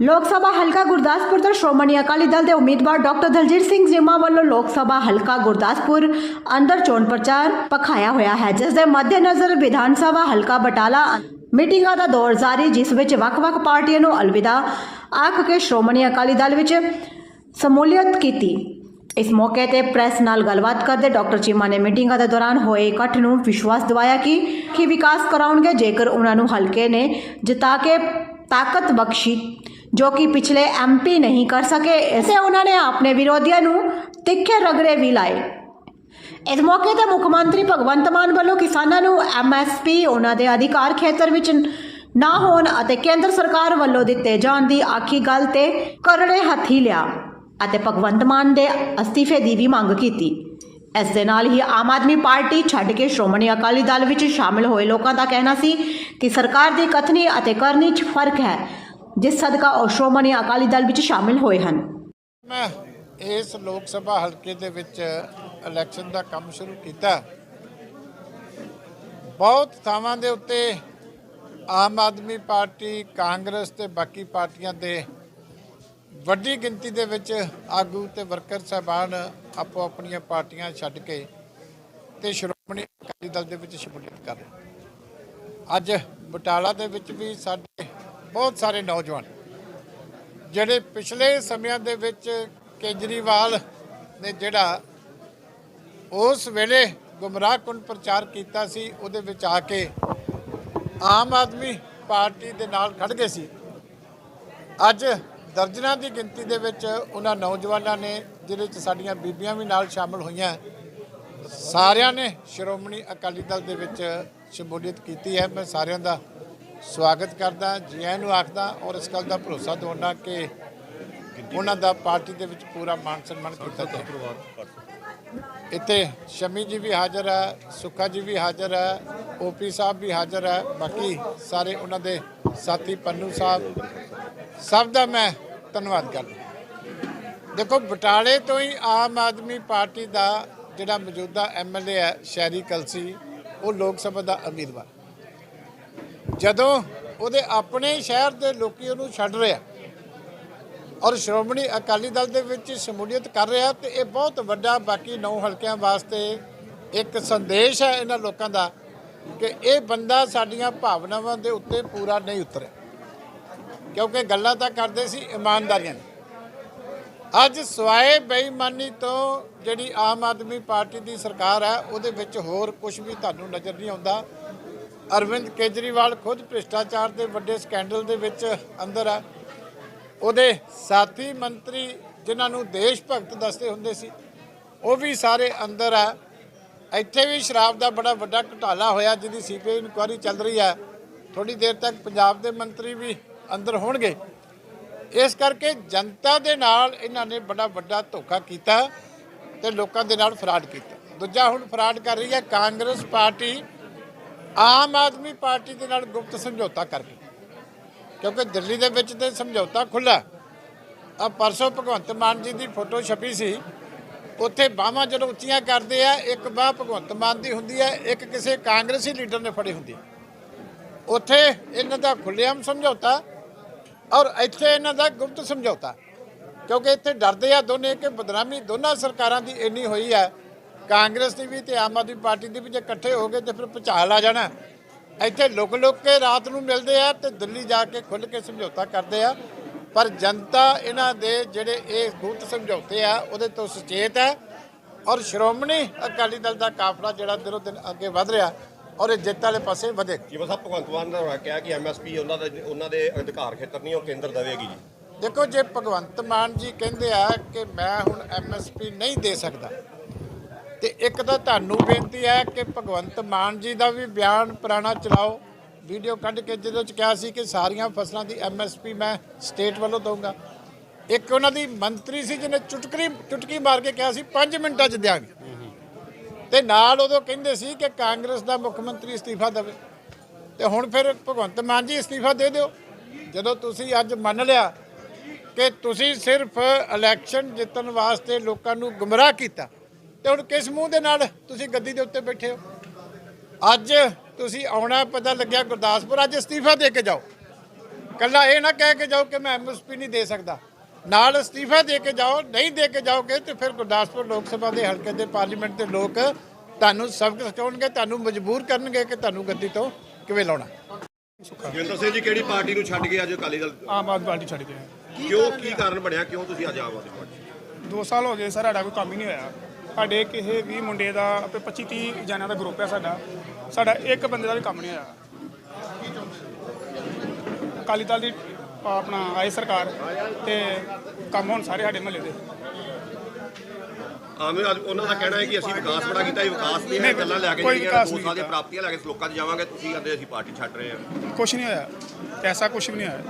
ਲੋਕ ਸਭਾ ਹਲਕਾ ਗੁਰਦਾਸਪੁਰ ਤੋਂ ਸ਼੍ਰੋਮਣੀ ਅਕਾਲੀ ਦਲ ਦੇ ਉਮੀਦਵਾਰ ਡਾਕਟਰ ਦਲਜੀਤ ਸਿੰਘ ਜਿਮਾ ਵੱਲੋਂ ਲੋਕ ਸਭਾ ਹਲਕਾ ਗੁਰਦਾਸਪੁਰ ਅੰਦਰ ਚੋਣ ਪ੍ਰਚਾਰ ਪਖਾਇਆ ਹੋਇਆ ਹੈ ਜਿਸ ਦੇ ਮੱਦੇਨਜ਼ਰ ਵਿਧਾਨ ਸਭਾ ਹਲਕਾ ਬਟਾਲਾ ਮੀਟਿੰਗਾਂ ਦਾ ਦੌਰ ਜਾਰੀ ਜਿਸ ਵਿੱਚ ਵੱਖ-ਵੱਖ ਪਾਰਟੀਆਂ ਨੂੰ ਅਲਵਿਦਾ ਆਖ ਕੇ ਸ਼੍ਰੋਮਣੀ ਅਕਾਲੀ ਦਲ ਵਿੱਚ ਸਮੂਲੀਅਤ ਕੀਤੀ ਇਸ ਮੌਕੇ ਤੇ ਪ੍ਰੈਸ ਨਾਲ ਗੱਲਬਾਤ ਕਰਦੇ ਡਾਕਟਰ ਚੀਮਾ ਨੇ ਮੀਟਿੰਗਾਂ ਦੇ ਦੌਰਾਨ ਹੋਏ ਇਕੱਠ ਨੂੰ ਵਿਸ਼ਵਾਸ ਦਿਵਾਇਆ ਕਿ ਕਿ ਵਿਕਾਸ ਕਰਾਉਣਗੇ ਜੇਕਰ ਉਹਨਾਂ ਨੂੰ ਹਲਕੇ ਨੇ ਜਿਤਾ ਕੇ ਤਾਕਤ ਬਖਸ਼ੀ ਜੋ ਕਿ ਪਿਛਲੇ ਐਮਪੀ ਨਹੀਂ ਕਰ ਸਕੇ, ਇਸੇ ਉਹਨਾਂ ਨੇ ਆਪਣੇ ਵਿਰੋਧੀਆਂ ਨੂੰ ਤਿੱਖੇ ਰਗੜੇ ਵੀ ਲਾਏ। ਇਸ ਮੌਕੇ ਤੇ ਮੁੱਖ ਮੰਤਰੀ ਭਗਵੰਤ ਮਾਨ ਵੱਲੋਂ ਕਿਸਾਨਾਂ ਨੂੰ ਐਮਐਸਪੀ ਉਹਨਾਂ ਦੇ ਅਧਿਕਾਰ ਖੇਤਰ ਵਿੱਚ ਨਾ ਹੋਣ ਅਤੇ ਕੇਂਦਰ ਸਰਕਾਰ ਵੱਲੋਂ ਦਿੱਤੇ ਜਾਣ ਦੀ ਆਖੀ ਗੱਲ ਤੇ ਕਰੜੇ ਹੱਥੀ ਲਿਆ ਅਤੇ ਭਗਵੰਤ ਮਾਨ ਦੇ ਅਸਤੀਫੇ ਦੀ ਵੀ ਮੰਗ ਕੀਤੀ। ਇਸ ਦੇ ਨਾਲ ਹੀ ਆਮ ਆਦਮੀ ਪਾਰਟੀ ਛੱਡ ਕੇ ਸ਼੍ਰੋਮਣੀ ਅਕਾਲੀ ਦਲ ਵਿੱਚ ਸ਼ਾਮਲ ਹੋਏ ਲੋਕਾਂ ਦਾ ਕਹਿਣਾ ਸੀ ਕਿ ਸਰਕਾਰ ਦੀ ਕਥਨੀ ਅਤੇ ਕਰਨੀ 'ਚ ਫ਼ਰਕ ਹੈ। ਜਿਸ ਸਦਕਾ ਉਹ ਸ਼੍ਰੋਮਣੀ ਅਕਾਲੀ ਦਲ ਵਿੱਚ ਸ਼ਾਮਿਲ ਹੋਏ ਹਨ। ਮੈਂ ਇਸ ਲੋਕ ਸਭਾ ਹਲਕੇ ਦੇ ਵਿੱਚ ਇਲੈਕਸ਼ਨ ਦਾ ਕੰਮ ਸ਼ੁਰੂ ਕੀਤਾ। ਬਹੁਤ ਥਾਵਾਂ ਦੇ ਉੱਤੇ ਆਮ ਆਦਮੀ ਪਾਰਟੀ, ਕਾਂਗਰਸ ਤੇ ਬਾਕੀ ਪਾਰਟੀਆਂ ਦੇ ਵੱਡੀ ਗਿਣਤੀ ਦੇ ਵਿੱਚ ਆਗੂ ਤੇ ਵਰਕਰ ਸਾਹਿਬਾਨ ਆਪੋ ਆਪਣੀਆਂ ਪਾਰਟੀਆਂ ਛੱਡ ਕੇ ਤੇ ਸ਼੍ਰੋਮਣੀ ਅਕਾਲੀ ਦਲ ਦੇ ਵਿੱਚ ਸ਼ਮੂਲੀਅਤ ਕਰ ਅੱਜ ਬਟਾਲਾ ਦੇ ਵਿੱਚ ਵੀ ਸਾਡੇ ਬਹੁਤ ਸਾਰੇ ਨੌਜਵਾਨ, ਜਿਹੜੇ ਪਿਛਲੇ ਸਮਿਆਂ ਦੇ ਵਿੱਚ ਕੇਜਰੀਵਾਲ ਨੇ ਜਿਹੜਾ ਉਸ ਵੇਲੇ ਗੁੰਮਰਾਹਕੁਨ ਪ੍ਰਚਾਰ ਕੀਤਾ ਸੀ, ਉਹਦੇ ਵਿੱਚ ਆ ਕੇ ਆਮ ਆਦਮੀ ਪਾਰਟੀ ਦੇ ਨਾਲ ਖੜ ਗਏ ਸੀ। ਅੱਜ ਦਰਜਨਾਂ ਦੀ ਗਿਣਤੀ ਦੇ ਵਿੱਚ ਉਹਨਾਂ ਨੌਜਵਾਨਾਂ ਨੇ, ਜਿਹਦੇ ਵਿੱਚ ਸਾਡੀਆਂ ਬੀਬੀਆਂ ਵੀ ਨਾਲ ਸ਼ਾਮਲ ਹੋਈਆਂ, ਸਾਰਿਆਂ ਨੇ ਸ਼੍ਰੋਮਣੀ ਅਕਾਲੀ ਦਲ ਦੇ ਵਿੱਚ ਸ਼ਮੂਲੀਅਤ ਕੀਤੀ ਹੈ। ਮੈਂ ਸਾਰਿਆਂ ਦਾ ਸਵਾਗਤ ਕਰਦਾ ਜੀ ਆਇਆਂ ਨੂੰ ਆਖਦਾ ਔਰ ਇਸ ਗੱਲ ਦਾ ਭਰੋਸਾ ਦਿਵਾਉਣਾ ਕਿ ਉਹਨਾਂ ਦਾ ਪਾਰਟੀ ਦੇ ਵਿੱਚ ਪੂਰਾ ਮਾਨ ਸਨਮਾਨ ਕੀਤਾ ਜਾਏਗਾ ਇੱਥੇ ਸ਼ਮੀ ਜੀ ਵੀ ਹਾਜ਼ਰ ਹੈ ਸੁੱਖਾ ਜੀ ਵੀ ਹਾਜ਼ਰ ਹੈ ਓਪੀ ਸਾਹਿਬ ਵੀ ਹਾਜ਼ਰ ਹੈ ਬਾਕੀ ਸਾਰੇ ਉਹਨਾਂ ਦੇ ਸਾਥੀ ਪੰਨੂ ਸਾਹਿਬ। ਸਭ ਦਾ ਮੈਂ ਧੰਨਵਾਦ ਕਰਦਾ। ਦੇਖੋ ਬਟਾਲੇ ਤੋਂ ਹੀ ਆਮ ਆਦਮੀ ਪਾਰਟੀ ਦਾ ਜਿਹੜਾ ਮੌਜੂਦਾ ਐਮਐਲਏ ਹੈ ਸ਼ਹਿਰੀ ਕਲਸੀ ਉਹ ਲੋਕ ਸਭਾ ਦਾ ਉਮੀਦਵਾਰ। ਜਦੋਂ ਉਹਦੇ ਆਪਣੇ ਸ਼ਹਿਰ ਦੇ ਲੋਕੀ ਉਹਨੂੰ ਛੱਡ ਰਿਹਾ ਔਰ ਸ਼੍ਰੋਮਣੀ ਅਕਾਲੀ ਦਲ ਦੇ ਵਿੱਚ ਸ਼ਮੂਲੀਅਤ ਕਰ ਰਿਹਾ ਤੇ ਇਹ ਬਹੁਤ ਵੱਡਾ ਬਾਕੀ ਨੌ ਹਲਕਿਆਂ ਵਾਸਤੇ ਇੱਕ ਸੰਦੇਸ਼ ਹੈ ਇਹਨਾਂ ਲੋਕਾਂ ਦਾ ਕਿ ਇਹ ਬੰਦਾ ਸਾਡੀਆਂ ਭਾਵਨਾਵਾਂ ਦੇ ਉੱਤੇ ਪੂਰਾ ਨਹੀਂ ਉਤਰਿਆ ਕਿਉਂਕਿ ਗੱਲਾਂ ਤਾਂ ਕਰਦੇ ਸੀ ਇਮਾਨਦਾਰੀਆਂ ਅੱਜ ਸਵਾਏ ਬੇਈਮਾਨੀ ਤੋਂ ਜਿਹੜੀ ਆਮ ਆਦਮੀ ਪਾਰਟੀ ਦੀ ਸਰਕਾਰ ਹੈ, ਉਹਦੇ ਵਿੱਚ ਹੋਰ ਕੁਝ ਵੀ ਤੁਹਾਨੂੰ ਨਜ਼ਰ ਨਹੀਂ ਆਉਂਦਾ। ਅਰਵਿੰਦ ਕੇਜਰੀਵਾਲ ਖੁਦ ਭ੍ਰਿਸ਼ਟਾਚਾਰ ਦੇ ਵੱਡੇ ਸਕੈਂਡਲ ਦੇ ਵਿੱਚ ਅੰਦਰ ਆ। ਉਹਦੇ ਸਾਥੀ ਮੰਤਰੀ ਜਿਨ੍ਹਾਂ ਨੂੰ ਦੇਸ਼ ਭਗਤ ਦੱਸਦੇ ਹੁੰਦੇ ਸੀ, ਉਹ ਵੀ ਸਾਰੇ ਅੰਦਰ ਆ। ਇੱਥੇ ਵੀ ਸ਼ਰਾਬ ਦਾ ਬੜਾ ਵੱਡਾ ਘੁਟਾਲਾ ਹੋਇਆ, ਜਿਹਦੀ ਸੀਬੀਆਈ ਇਨਕੁਆਇਰੀ ਚੱਲ ਰਹੀ ਹੈ ਥੋੜੀ ਦੇਰ ਤੱਕ ਪੰਜਾਬ ਦੇ ਮੰਤਰੀ ਵੀ ਅੰਦਰ ਹੋਣਗੇ। ਇਸ ਕਰਕੇ ਜਨਤਾ ਦੇ ਨਾਲ ਇਹਨਾਂ ਨੇ ਬੜਾ ਵੱਡਾ ਧੋਖਾ ਕੀਤਾ ਤੇ ਲੋਕਾਂ ਦੇ ਨਾਲ ਫਰਾਡ ਕੀਤਾ। ਦੂਜਾ ਹੁਣ ਫਰਾਡ ਕਰ ਰਹੀ ਹੈ ਕਾਂਗਰਸ ਪਾਰਟੀ ਆਮ ਆਦਮੀ ਪਾਰਟੀ ਦੇ ਨਾਲ ਗੁਪਤ ਸਮਝੌਤਾ ਕਰਕੇ। ਕਿਉਂਕਿ ਦਿੱਲੀ ਦੇ ਵਿੱਚ ਤੇ ਸਮਝੌਤਾ ਖੁੱਲਾ ਆ ਪਰਸੋਂ ਭਗਵੰਤ ਮਾਨ ਜੀ ਦੀ ਫੋਟੋ ਛਪੀ ਸੀ। ਉੱਥੇ ਬਾਹਾਂ ਜਦੋਂ ਉੱਚੀਆਂ ਕਰਦੇ ਆ, ਇੱਕ ਬਾਹ ਭਗਵੰਤ ਮਾਨ ਦੀ ਹੁੰਦੀ ਹੈ, ਇੱਕ ਕਿਸੇ ਕਾਂਗਰਸੀ ਲੀਡਰ ਨੇ ਫੜੀ ਹੁੰਦੀ ਉੱਥੇ ਇਹਨਾਂ ਦਾ ਖੁੱਲ੍ਹੇਆਮ ਸਮਝੌਤਾ ਔਰ ਇੱਥੇ ਇਹਨਾਂ ਦਾ ਗੁਪਤ ਸਮਝੌਤਾ। ਕਿਉਂਕਿ ਇੱਥੇ ਡਰਦੇ ਆ ਦੋਨੇ ਕਿ ਬਦਨਾਮੀ ਦੋਨਾਂ ਸਰਕਾਰਾਂ ਦੀ ਇੰਨੀ ਹੋਈ ਹੈ ਕਾਂਗਰਸ ਦੀ ਵੀ ਤੇ ਆਮ ਆਦਮੀ ਪਾਰਟੀ ਦੀ ਵੀ ਜੇ ਇਕੱਠੇ ਹੋ ਗਏ ਤੇ ਫਿਰ ਭੁਚਾਲ ਆ ਜਾਣਾ। ਇੱਥੇ ਲੁਕ ਲੁਕ ਕੇ ਰਾਤ ਨੂੰ ਮਿਲਦੇ ਆ ਤੇ ਦਿੱਲੀ ਜਾ ਕੇ ਖੁੱਲ ਕੇ ਸਮਝੌਤਾ ਕਰਦੇ ਆ। ਪਰ ਜਨਤਾ ਇਹਨਾਂ ਦੇ ਜਿਹੜੇ ਇਹ ਗੁਪਤ ਸਮਝੌਤੇ ਆ ਉਹਦੇ ਤੋਂ ਸੁਚੇਤ ਹੈ। ਔਰ ਸ਼੍ਰੋਮਣੀ ਅਕਾਲੀ ਦਲ ਦਾ ਕਾਫਲਾ ਜਿਹੜਾ ਦਿਨੋਂ ਦਿਨ ਅੱਗੇ ਵਧ ਰਿਹਾ ਔਰ ਇਹ ਜਿੱਤ ਵਾਲੇ ਪਾਸੇ ਵਧੇ। ਜਿਵੇਂ ਸਾਹਿਬ ਭਗਵੰਤ ਮਾਨ ਨੇ ਕਿਹਾ ਕਿ ਐਮਐਸਪੀ ਉਹਨਾਂ ਦੇ ਉਹਨਾਂ ਦੇ ਅਧਿਕਾਰ ਖੇਤਰ ਨਹੀਂ ਉਹ ਕੇਂਦਰ ਦੇਵੇਗੀ ਜੀ। ਦੇਖੋ ਜੇ ਭਗਵੰਤ ਮਾਨ ਜੀ ਕਹਿੰਦੇ ਆ ਕਿ ਮੈਂ ਹੁਣ ਐਮਐਸਪੀ ਨਹੀਂ ਦੇ ਸਕਦਾ ਤੇ ਇੱਕ ਤਾਂ ਤੁਹਾਨੂੰ ਬੇਨਤੀ ਹੈ ਕਿ ਭਗਵੰਤ ਮਾਨ ਜੀ ਦਾ ਵੀ ਬਿਆਨ ਪੁਰਾਣਾ ਚਲਾਓ। ਵੀਡੀਓ ਕੱਢ ਕੇ ਜਿਹਦੇ ਵਿੱਚ ਕਿਹਾ ਸੀ ਕਿ ਸਾਰੀਆਂ ਫਸਲਾਂ ਦੀ ਐਮਐਸਪੀ ਮੈਂ ਸਟੇਟ ਵੱਲੋਂ ਦਊਂਗਾ। ਇੱਕ ਉਹਨਾਂ ਦੀ ਮੰਤਰੀ ਸੀ ਜਿਹਨੇ ਚੁਟਕਰੀ ਚੁਟਕੀ ਮਾਰ ਕੇ ਕਿਹਾ ਸੀ 5 ਮਿੰਟਾਂ 'ਚ ਦਿਆਂਗੇ। ਤੇ ਨਾਲ ਉਦੋਂ ਕਹਿੰਦੇ ਸੀ ਕਿ ਕਾਂਗਰਸ ਦਾ ਮੁੱਖ ਮੰਤਰੀ ਅਸਤੀਫਾ ਦੇਵੇ। ਤੇ ਹੁਣ ਫਿਰ ਭਗਵੰਤ ਮਾਨ ਜੀ ਅਸਤੀਫਾ ਦੇ ਦਿਓ। ਜਦੋਂ ਤੁਸੀਂ ਅੱਜ ਮੰਨ ਲਿਆ ਕਿ ਤੁਸੀਂ ਸਿਰਫ ਇਲੈਕਸ਼ਨ ਜਿੱਤਣ ਵਾਸਤੇ ਲੋਕਾਂ ਨੂੰ ਗੁੰਮਰਾਹ ਕੀਤਾ ਤੇ ਹੁਣ ਕਿਸ ਮੂੰਹ ਦੇ ਨਾਲ ਤੁਸੀਂ ਗੱਦੀ ਦੇ ਉੱਤੇ ਬੈਠੇ ਹੋ? ਅੱਜ ਤੁਸੀਂ ਆਉਣਾ ਪਤਾ ਲੱਗਿਆ ਗੁਰਦਾਸਪੁਰ ਅੱਜ ਅਸਤੀਫਾ ਦੇ ਕੇ ਜਾਓ। ਕੱਲਾ ਇਹ ਨਾ ਕਹਿ ਕੇ ਜਾਓ ਕਿ ਮੈਂ ਐਮਐਸਪੀ ਨਹੀਂ ਦੇ ਸਕਦਾ। ਨਾਲ ਅਸਤੀਫਾ ਦੇ ਕੇ ਜਾਓ ਨਹੀਂ ਦੇ ਕੇ ਜਾਓਗੇ ਤੇ ਫਿਰ ਗੁਰਦਾਸਪੁਰ ਲੋਕ ਸਭਾ ਦੇ ਹਲਕੇ ਦੇ ਪਾਰਲੀਮੈਂਟ ਦੇ ਲੋਕ ਤੁਹਾਨੂੰ ਸਬਕ ਸਿਖਾਉਣਗੇ ਤੁਹਾਨੂੰ ਮਜਬੂਰ ਕਰਨਗੇ ਕਿ ਤੁਹਾਨੂੰ ਗੱਦੀ ਤੋਂ ਕਿਵੇਂ ਲਾਉਣਾ। ਜਗਿੰਦਰ ਸਿੰਘ ਜੀ ਕਿਹੜੀ ਪਾਰਟੀ ਨੂੰ ਛੱਡ ਕੇ ਅੱਜ ਅਕਾਲੀ ਦਲ ਆਮ ਆਦਮੀ ਪਾਰਟੀ ਛੱਡ ਗਏ ਕਿਉਂ ਕੀ ਕਾਰਨ ਬਣਿਆ? ਕਿਉਂ ਤੁਸੀਂ ਅੱਜ ਆਦਮੀ ਪਾਰਟੀ? ਦੋ ਸਾਲ ਹੋ ਗਏ ਸਰ ਸਾਡਾ ਕੋਈ ਕੰਮ ਹੀ ਨਹੀਂ ਹੋਇਆ। ਸਾਡੇ ਕਿਸੇ ਵੀ ਮੁੰਡੇ ਦਾ ਆਪੇ 25 30 ਜਣਿਆਂ ਦਾ ਗਰੁੱਪ ਹੈ ਸਾਡਾ। ਸਾਡਾ ਇੱਕ ਬੰਦੇ ਦਾ ਵੀ ਕੰਮ ਨਹੀਂ ਹੋਇਆ। ਅਕਾਲੀ ਦਲ ਦੀ ਆਪਣਾ ਆਈ ਸਰਕਾਰ ਤੇ ਕੰਮ ਹੁਣ ਸਾਰੇ ਸਾਡੇ ਮਹੱਲੇ ਦੇ। ਆਮ ਆਦਮੀ ਉਹਨਾਂ ਦਾ ਕਹਿਣਾ ਹੈ ਕਿ ਅਸੀਂ ਵਿਕਾਸ ਬੜਾ ਕੀਤਾ ਇਹ ਵਿਕਾਸ ਦੀਆਂ ਨਹੀਂ, ਗੱਲਾਂ ਲੈ ਕੇ ਜਿਹੜੀਆਂ ਦੋ ਸਾਲ ਦੀਆਂ। ਪ੍ਰਾਪਤੀਆਂ ਲੈ ਕੇ ਲੋਕਾਂ 'ਚ ਜਾਵਾਂਗੇ ਤੁਸੀਂ ਕਹਿੰਦੇ ਅਸੀਂ ਪਾਰਟੀ ਛੱਡ ਰਹੇ ਹਾਂ। ਕੁਛ ਨਹੀਂ ਹੋਇਆ। ਐਸਾ ਕੁਛ ਵੀ ਨਹੀਂ ਹੋਇਆ।